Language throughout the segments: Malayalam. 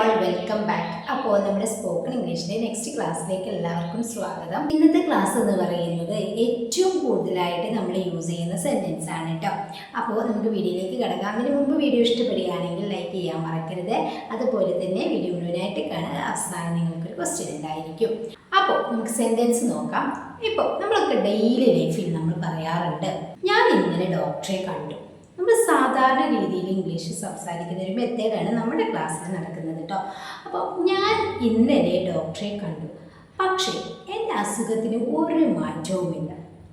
ഓൾ വെൽക്കം ബാക്ക് അപ്പോൾ നമ്മുടെ സ്പോക്കൺ ഇംഗ്ലീഷിലെ നെക്സ്റ്റ് ക്ലാസ്സിലേക്ക് എല്ലാവർക്കും സ്വാഗതം. ഇന്നത്തെ ക്ലാസ് എന്ന് പറയുന്നത് ഏറ്റവും കൂടുതലായിട്ട് നമ്മൾ യൂസ് ചെയ്യുന്ന സെന്റൻസ് ആണ് കേട്ടോ. അപ്പോൾ നമുക്ക് വീഡിയോയിലേക്ക് കിടക്കാം. അതിന് മുമ്പ് വീഡിയോ ഇഷ്ടപ്പെടുകയാണെങ്കിൽ ലൈക്ക് ചെയ്യാൻ മറക്കരുത്. അതുപോലെ തന്നെ വീഡിയോ മുഴുവനായിട്ട് കാണുക അവസാനം നിങ്ങൾക്കൊരു ക്വസ്റ്റ്യൻ ഉണ്ടായിരിക്കും. അപ്പോൾ നമുക്ക് സെന്റൻസ് നോക്കാം. ഇപ്പോൾ നമ്മളൊക്കെ ഡെയിലി ലൈഫിൽ നമ്മൾ പറയാറുണ്ട് ഞാൻ ഇന്നലെ ഡോക്ടറെ കണ്ടു. നമ്മൾ സാധാരണ രീതിയിൽ ഇംഗ്ലീഷ് സംസാരിക്കുന്ന ഒരു മെത്തേഡാണ് നമ്മുടെ ക്ലാസ്സിൽ നടക്കുന്നത് കേട്ടോ അപ്പോൾ ഞാൻ ഇന്നലെ ഡോക്ടറെ കണ്ടു. പക്ഷേ എന്റെ അസുഖത്തിന് ഒരു മാറ്റവുമില്ല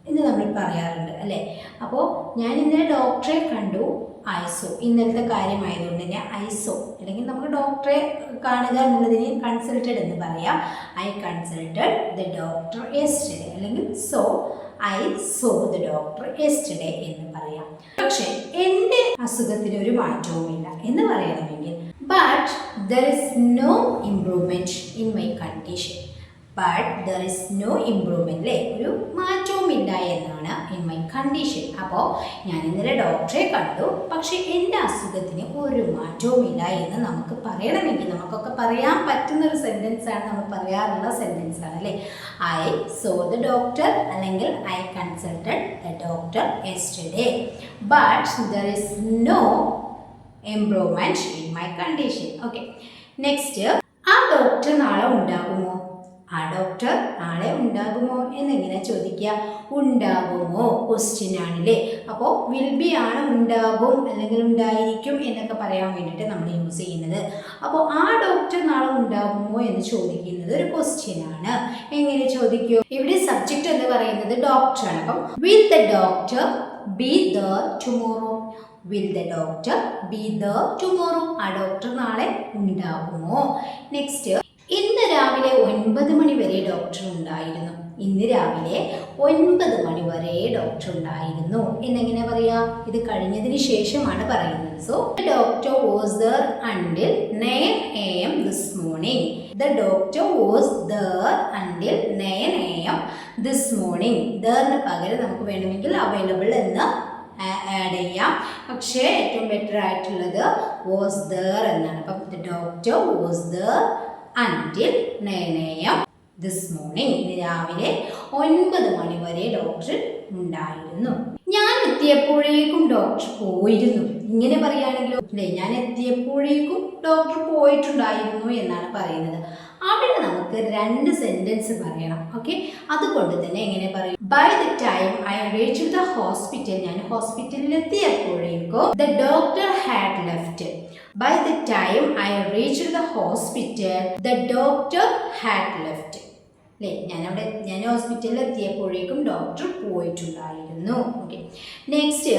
എന്ന് നമ്മൾ പറയാറുണ്ട് അല്ലേ? അപ്പോൾ ഞാൻ ഇന്നലെ ഡോക്ടറെ കണ്ടു. ഐസോ ഇന്നലത്തെ കാര്യമായതുകൊണ്ട് തന്നെ ഐസോ അല്ലെങ്കിൽ നമുക്ക് ഡോക്ടറെ കാണുക എന്നുള്ളതിന് കൺസൾട്ടഡ് എന്ന് പറയാം. I consulted the doctor yes അല്ലെങ്കിൽ so I saw the doctor yesterday എന്ന് പറയാം. പക്ഷെ എന്റെ അസുഖത്തിന് ഒരു മാറ്റവുമില്ല എന്ന് പറയണമെങ്കിൽ but there is no improvement in my condition but there is no improvement ഒരു മാറ്റവുമില്ല എന്നാണ് ഇൻ മൈ കണ്ടീഷൻ അപ്പോൾ ഞാൻ ഇന്നലെ ഡോക്ടറെ കണ്ടു. പക്ഷേ എന്റെ അസുഖത്തിന് ഒരു മാറ്റവുമില്ല എന്ന് നമുക്ക് പറയണമെങ്കിൽ നമുക്കൊക്കെ പറയാൻ പറ്റുന്ന ഒരു സെന്റൻസ് ആണ് നമ്മൾ പറയാറുള്ള സെന്റൻസ് ആണ് അല്ലേ? ഐ സോ ദ ഡോക്ടർ അല്ലെങ്കിൽ I consulted the doctor yesterday but there is no improvement in my condition okay next ആ ഡോക്ടർ നാളെ ഉണ്ടാകുമോ? ആ ഡോക്ടർ നാളെ ഉണ്ടാകുമോ എന്നിങ്ങനെ ചോദിക്കുക. ഉണ്ടാകുമോ? ക്വസ്റ്റ്യൻ ആണല്ലേ. അപ്പോൾ വിൽ ബി ആണ് ഉണ്ടാകും അല്ലെങ്കിൽ ഉണ്ടായിരിക്കും എന്നൊക്കെ പറയാൻ വേണ്ടിയിട്ട് നമ്മൾ യൂസ് ചെയ്യുന്നത്. അപ്പോൾ ആ ഡോക്ടർ നാളെ ഉണ്ടാകുമോ എന്ന് ചോദിക്കുന്നത് ഒരു ക്വസ്റ്റ്യൻ ആണ്. എങ്ങനെ ചോദിക്കൂ? ഇവിടെ സബ്ജക്റ്റ് എന്ന് പറയുന്നത് ഡോക്ടർ ആണ്. അപ്പം will the doctor be there tomorrow will the doctor be there tomorrow ആ ഡോക്ടർ നാളെ ഉണ്ടാകുമോ? നെക്സ്റ്റ് ഇന്ന് രാവിലെ ഒൻപത് മണി വരെ ഡോക്ടർ ഉണ്ടായിരുന്നു. ഇന്ന് രാവിലെ ഒൻപത് മണി വരെ ഡോക്ടർ ഉണ്ടായിരുന്നു. എന്നെങ്ങനെ പറയാ? ഇത് കഴിഞ്ഞതിന് ശേഷമാണ് പറയുന്നത്. So doctor was there until nine A M this morning the doctor was there until nine A M this morning ദറിന് പകരം നമുക്ക് വേണമെങ്കിൽ അവൈലബിൾ എന്ന് ആഡ് ചെയ്യാം. പക്ഷേ ഏറ്റവും ബെറ്റർ ആയിട്ടുള്ളത് വാസ് ദർ എന്നാണ്. അപ്പം the doctor was there until M this morning രാവിലെ ഒൻപത് മണി വരെ ഡോക്ടർ ഉണ്ടായിരുന്നു. ഞാൻ എത്തിയപ്പോഴേക്കും ഡോക്ടർ പോയിരുന്നു. ഇങ്ങനെ പറയുകയാണെങ്കിലോ ഞാൻ എത്തിയപ്പോഴേക്കും ഡോക്ടർ പോയിട്ടുണ്ടായിരുന്നു എന്നാണ് പറയുന്നത്. അവിടെ നമുക്ക് രണ്ട് സെന്റൻസ് പറയണം ഓക്കെ അതുകൊണ്ട് തന്നെ എങ്ങനെ പറയും? By the time I reach the hospital ഞാൻ ഹോസ്പിറ്റലിൽ എത്തിയപ്പോഴേക്കും the doctor had left by the time I reach the hospital the doctor had left അല്ലേ? ഞാനവിടെ ഞാൻ ഹോസ്പിറ്റലിൽ എത്തിയപ്പോഴേക്കും ഡോക്ടർ പോയിട്ടുണ്ടായിരുന്നു. ഓക്കെ നെക്സ്റ്റ്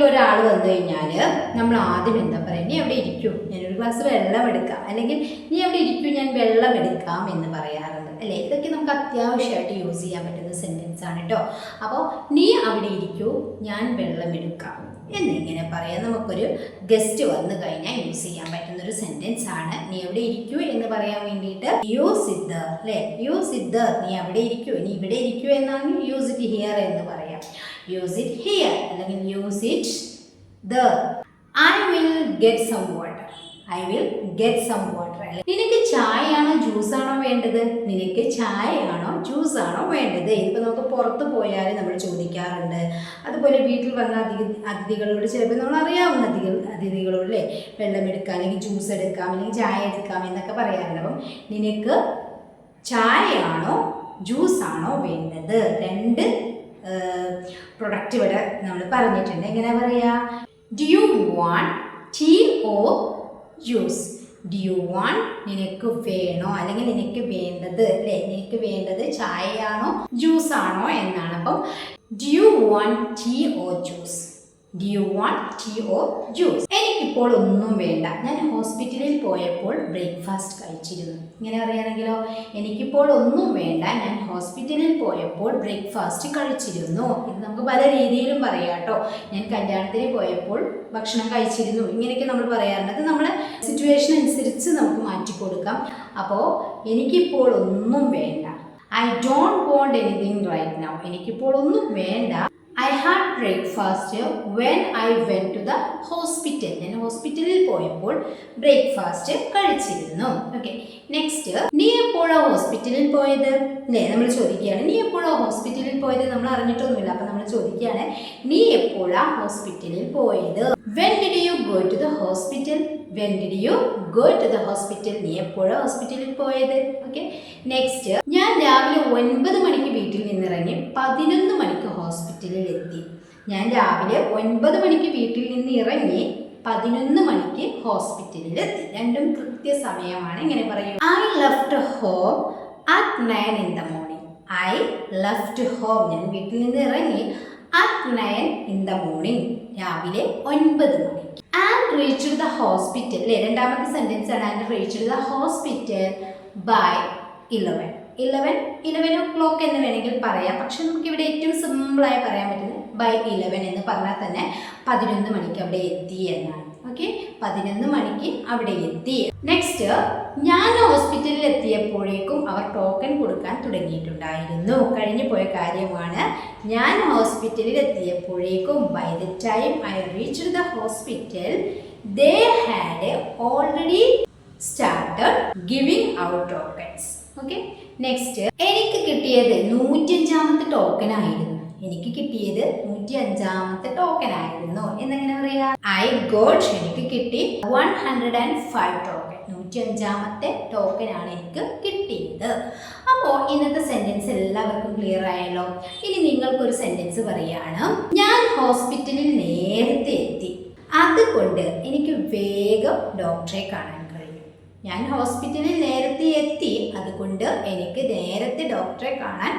വീട്ടിൽ ഒരാൾ വന്നു കഴിഞ്ഞാൽ നമ്മൾ ആദ്യം എന്താ പറയുക നീ അവിടെ ഇരിക്കൂ ഞാനൊരു ഗ്ലാസ് വെള്ളം എടുക്കാം. അല്ലെങ്കിൽ നീ അവിടെ ഇരിക്കൂ ഞാൻ വെള്ളം എടുക്കാം എന്ന് പറയാറുണ്ട്. അല്ലേ? ഇതൊക്കെ നമുക്ക് അത്യാവശ്യമായിട്ട് യൂസ് ചെയ്യാൻ പറ്റുന്ന സെന്റൻസ് ആണ് കേട്ടോ അപ്പോൾ നീ അവിടെ ഇരിക്കൂ ഞാൻ വെള്ളം എടുക്കാം എന്നിങ്ങനെ പറയാം നമുക്കൊരു ഗസ്റ്റ് വന്നു കഴിഞ്ഞാൽ യൂസ് ചെയ്യാൻ പറ്റുന്ന ഒരു സെന്റൻസ് ആണ് നീ എവിടെ ഇരിക്കൂ എന്ന് പറയാൻ വേണ്ടിയിട്ട്. യൂസ് സിദ്ധർ അല്ലേ? യൂസ് സിദ്ധർ നീ അവിടെ ഇരിക്കൂ നീ ഇവിടെ ഇരിക്കൂ എന്നാണ് യൂസ് ഇറ്റ് ഹിയർ എന്ന് പറയാം. യൂസ് ഇറ്റ് ഹിയർ അല്ലെങ്കിൽ use it the I will get some water I will get some water നിനക്ക് ചായയാണോ ജ്യൂസാണോ വേണ്ടത്? നിനക്ക് ചായയാണോ ജ്യൂസാണോ വേണ്ടത്? ഇതിപ്പോൾ നമുക്ക് പുറത്ത് പോയാൽ നമ്മൾ ചോദിക്കാറുണ്ട്. അതുപോലെ വീട്ടിൽ വന്ന അതിഥി അതിഥികളോട് ചിലപ്പോൾ നമ്മൾ അറിയാവുന്ന അതിഥികൾ അതിഥികളോട് അല്ലേ? വെള്ളം എടുക്കാം അല്ലെങ്കിൽ ജ്യൂസ് എടുക്കാം അല്ലെങ്കിൽ ചായ എടുക്കാം എന്നൊക്കെ പറയാറുണ്ട്. അപ്പം നിനക്ക് ചായയാണോ ജ്യൂസാണോ വേണ്ടത്? രണ്ട് പ്രൊഡക്റ്റ് ഇവിടെ നമ്മൾ പറഞ്ഞിട്ടുണ്ട്. എങ്ങനെ പറയാ? Do you want tea or juice do you want നിനക്ക് വേണോ? അല്ലെങ്കിൽ നിനക്ക് വേണ്ടത് അല്ലേ? നിനക്ക് വേണ്ടത് ചായയാണോ ജ്യൂസ് ആണോ എന്നാണ്. അപ്പം do you want tea or juice do you want tea or juice എനിക്കിപ്പോൾ ഒന്നും വേണ്ട. ഞാൻ ഹോസ്പിറ്റലിൽ പോയപ്പോൾ ബ്രേക്ക്ഫാസ്റ്റ് കഴിച്ചിരുന്നു. ഇങ്ങനെ പറയുകയാണെങ്കിലോ എനിക്കിപ്പോൾ ഒന്നും വേണ്ട. ഞാൻ ഹോസ്പിറ്റലിൽ പോയപ്പോൾ ബ്രേക്ക്ഫാസ്റ്റ് കഴിച്ചിരുന്നു. ഇത് നമുക്ക് പല രീതിയിലും പറയാം കേട്ടോ. ഞാൻ കല്യാണത്തിന് പോയപ്പോൾ ഭക്ഷണം കഴിച്ചിരുന്നു. ഇങ്ങനെയൊക്കെ നമ്മൾ പറയാറുണ്ട്. അത് നമ്മളെ സിറ്റുവേഷൻ അനുസരിച്ച് നമുക്ക് മാറ്റി കൊടുക്കാം. അപ്പോൾ എനിക്കിപ്പോൾ ഒന്നും വേണ്ട. I don't want anything right now എനിക്കിപ്പോൾ ഒന്നും വേണ്ട. I had breakfast when I went to the hospital ഞാൻ ഹോസ്പിറ്റലിൽ പോയപ്പോൾ ബ്രേക്ക്ഫാസ്റ്റ് കഴിച്ചിരുന്നു. ഓക്കെ നെക്സ്റ്റ് നീ എപ്പോഴാണ് ഹോസ്പിറ്റലിൽ പോയത്? അല്ലേ നമ്മൾ ചോദിക്കുകയാണ്. നീ എപ്പോഴാണ് ഹോസ്പിറ്റലിൽ പോയത്? നമ്മൾ അറിഞ്ഞിട്ടൊന്നുമില്ല. അപ്പം നമ്മൾ ചോദിക്കുകയാണ് നീ എപ്പോഴാണ് ഹോസ്പിറ്റലിൽ പോയത്? When did go to the hospital when did you go to the hospital നീ എപ്പോഴാണ് ഹോസ്പിറ്റലിൽ പോയത്? ഓക്കെ നെക്സ്റ്റ് ഞാൻ രാവിലെ ഒൻപത് മണിക്ക് വീട്ടിൽ നിന്നിറങ്ങി പതിനൊന്ന് മണിക്ക് ഹോസ്പിറ്റലിൽ എത്തി. ഞാൻ രാവിലെ ഒൻപത് മണിക്ക് വീട്ടിൽ നിന്ന് ഇറങ്ങി പതിനൊന്ന് മണിക്ക് ഹോസ്പിറ്റലിൽ എത്തി. രണ്ടും കൃത്യസമയമാണ് ഇങ്ങനെ പറയൂ. I left home at nine in the morning I left home ഞാൻ വീട്ടിൽ നിന്ന് ഇറങ്ങി at nine in the morning രാവിലെ ഒൻപത് മണിക്ക് ആൻഡ് റീച്ച് ദ ഹോസ്പിറ്റൽ അല്ലേ രണ്ടാമത്തെ സെന്റൻസ് ആണ്. And reach the hospital by eleven eleven eleven o'clock എന്ന് വേണമെങ്കിൽ പറയാം. പക്ഷെ നമുക്ക് ഇവിടെ ഏറ്റവും സിമ്പിളായി പറയാൻ പറ്റുന്നത് ബൈ ഇലവൻ എന്ന് പറഞ്ഞാൽ തന്നെ പതിനൊന്ന് മണിക്ക് അവിടെ എത്തി എന്നാണ്. ഓക്കെ പതിനൊന്ന് മണിക്ക് അവിടെ എത്തി. നെക്സ്റ്റ് ഞാൻ ഹോസ്പിറ്റലിൽ എത്തിയപ്പോഴേക്കും അവർ ടോക്കൺ കൊടുക്കാൻ തുടങ്ങിയിട്ടുണ്ടായിരുന്നു. കഴിഞ്ഞു പോയ കാര്യമാണ്. ഞാൻ ഹോസ്പിറ്റലിൽ എത്തിയപ്പോഴേക്കും by the time I reach the hospital they had already started giving out tokens okay next എനിക്ക് കിട്ടിയത് നൂറ്റിയഞ്ചാമത്തെ ടോക്കൺ ആയിരുന്നു. എനിക്ക് കിട്ടിയത് നൂറ്റി അഞ്ചാമത്തെ ടോക്കൺ ആയിരുന്നു. എന്നെങ്ങനെ പറയാ? ഐ ഗോഡ് എനിക്ക് കിട്ടി one hundred and five token നൂറ്റി അഞ്ചാമത്തെ ടോക്കൺ ആണ് എനിക്ക് കിട്ടിയത്. അപ്പോൾ ഇന്നത്തെ സെന്റൻസ് എല്ലാവർക്കും ക്ലിയർ ആയല്ലോ. ഇനി നിങ്ങൾക്കൊരു സെന്റൻസ് പറയാണ്. ഞാൻ ഹോസ്പിറ്റലിൽ നേരത്തെ എത്തി. അതുകൊണ്ട് എനിക്ക് വേഗം ഡോക്ടറെ കാണാൻ കഴിഞ്ഞു. ഞാൻ ഹോസ്പിറ്റലിൽ നേരത്തെ എത്തി. അതുകൊണ്ട് എനിക്ക് നേരത്തെ ഡോക്ടറെ കാണാൻ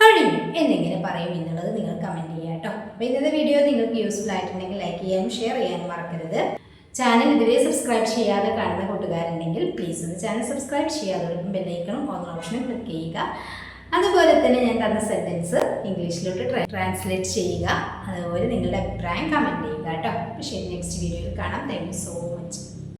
കഴിഞ്ഞു എന്നിങ്ങനെ പറയും എന്നുള്ളത് നിങ്ങൾ കമന്റ് ചെയ്യുക കേട്ടോ. അപ്പോൾ ഇന്നത്തെ വീഡിയോ നിങ്ങൾക്ക് യൂസ്ഫുൾ ആയിട്ടുണ്ടെങ്കിൽ ലൈക്ക് ചെയ്യാനും ഷെയർ ചെയ്യാനും മറക്കരുത്. ചാനൽ ഇതുവരെ സബ്സ്ക്രൈബ് ചെയ്യാതെ കാണുന്ന കൂട്ടുകാരുണ്ടെങ്കിൽ പ്ലീസ് ഒന്ന് ചാനൽ സബ്സ്ക്രൈബ് ചെയ്യാതോടൊപ്പം ബെല്ലൈക്കണം ഓൺ ഓപ്ഷനും ക്ലിക്ക് ചെയ്യുക. അതുപോലെ തന്നെ ഞാൻ തന്ന സെന്റൻസ് ഇംഗ്ലീഷിലോട്ട് ട്രാൻസ്ലേറ്റ് ചെയ്യുക. അതുപോലെ നിങ്ങളുടെ അഭിപ്രായം കമന്റ് ചെയ്യുക കേട്ടോ. ശരി നെക്സ്റ്റ് വീഡിയോയിൽ കാണാം. Thank so much